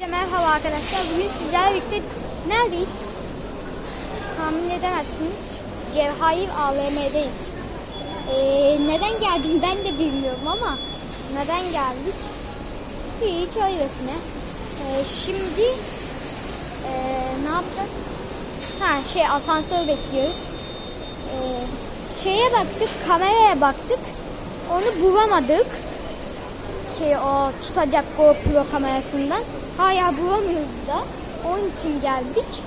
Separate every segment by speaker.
Speaker 1: Merhaba arkadaşlar. Bugün sizlerle birlikte neredeyiz? Tahmin edemezsiniz. Cevahir AVM'deyiz. Ee, neden geldim ben de bilmiyorum ama neden geldik? Hiç öylesine. Ee, şimdi ee, ne yapacağız? Ha şey asansör bekliyoruz. Ee, şeye baktık, kameraya baktık. Onu bulamadık şey o tutacak GoPro kamerasından. Hala bulamıyoruz da. Onun için geldik.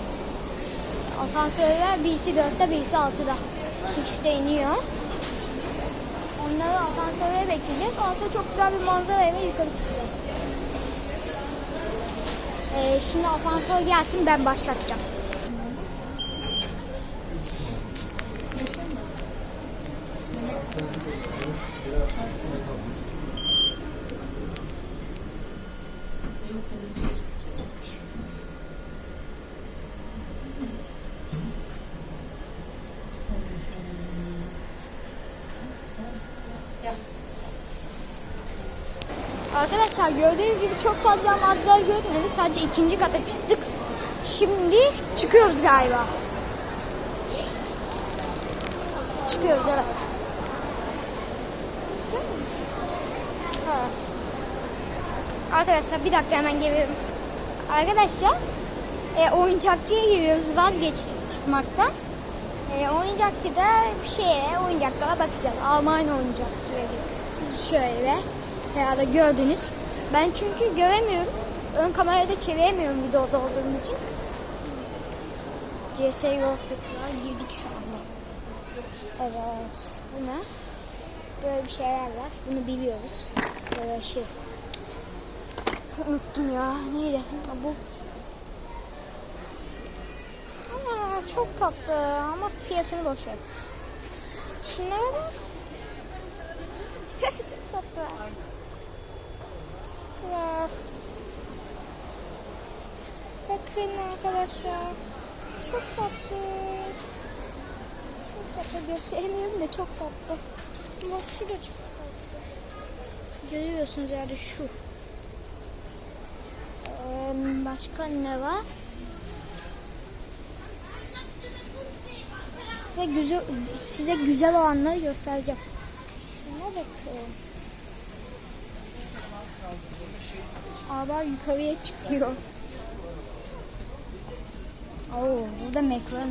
Speaker 1: Asansörler birisi 4'te birisi 6'da. İkisi de iniyor. Onları asansöre bekleyeceğiz. Ondan çok güzel bir manzara eve yukarı çıkacağız. Ee, şimdi asansör gelsin ben başlatacağım. Arkadaşlar gördüğünüz gibi çok fazla manzara görmedi. Sadece ikinci kata çıktık. Şimdi çıkıyoruz galiba. Çıkıyoruz evet. Ha. Arkadaşlar bir dakika hemen geliyorum. Arkadaşlar e, oyuncakçıya giriyoruz. Vazgeçtik çıkmaktan. E, oyuncakçıda bir şeye oyuncaklara bakacağız. Alman oyuncakçıya giriyoruz. Şöyle herhalde gördünüz. Ben çünkü göremiyorum. Ön kamerayı da çeviremiyorum videoda olduğum için. CSGO seti var. Girdik şu anda. Evet. Bu ne? Böyle bir şeyler var. Bunu biliyoruz. Böyle şey. Unuttum ya. Neydi? Ha, Bu. Aa, çok tatlı ama fiyatını boş ver. Şunlara bak. çok tatlı. Tuhaf. Bakın arkadaşlar. Çok tatlı. Çok tatlı gösteremiyorum da çok tatlı. Bak şu da çok tatlı. Görüyorsunuz yani şu. Başka ne var? Size güzel size güzel olanları göstereceğim. Şuna bakın. Araba yukarıya çıkıyor. Oo, burada. McLaren.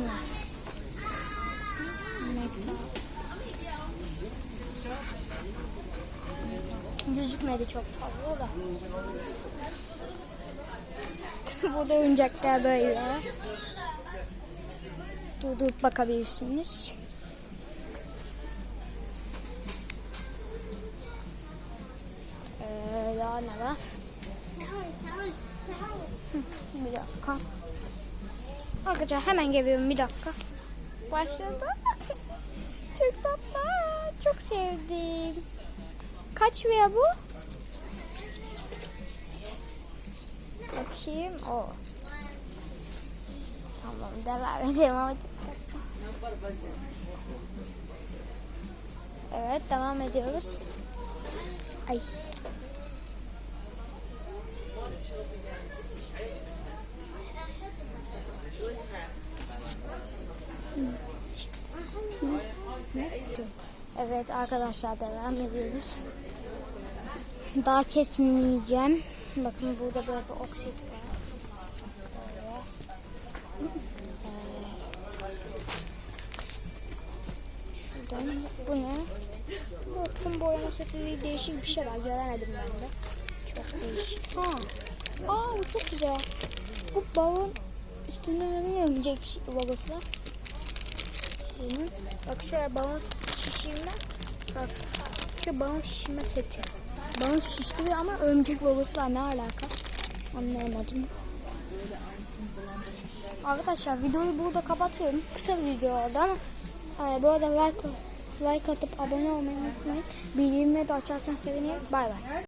Speaker 1: Gözükmedi çok fazla da. burada oyuncaklar böyle. Durdurup bakabilirsiniz. Ee, daha ne var? Bir dakika. Arkadaşlar hemen geliyorum bir dakika. Başladı. Çok tatlı. Çok sevdim. Kaç lira bu? Bakayım. O. Tamam devam edelim ama çok. Evet devam ediyoruz. Ay. Evet arkadaşlar devam ediyoruz. Daha kesmeyeceğim. Bakın burada böyle bir oksit var. Şuradan bu ne? Bakın boyama seti değişik bir şey var. Göremedim ben de. Çok değişik. Ha. Aa bu çok güzel. Bu balon üstünde neden örümcek logosu var? Bak şöyle balon şişirme. Bak şu balon şişirme seti. Balon şiştiriyor ama örümcek logosu var. Ne alaka? Anlayamadım. Arkadaşlar videoyu burada kapatıyorum. Kısa bir video oldu ama e, bu arada like, like atıp abone olmayı unutmayın. Bildirimleri de açarsan sevinirim. Bay bay.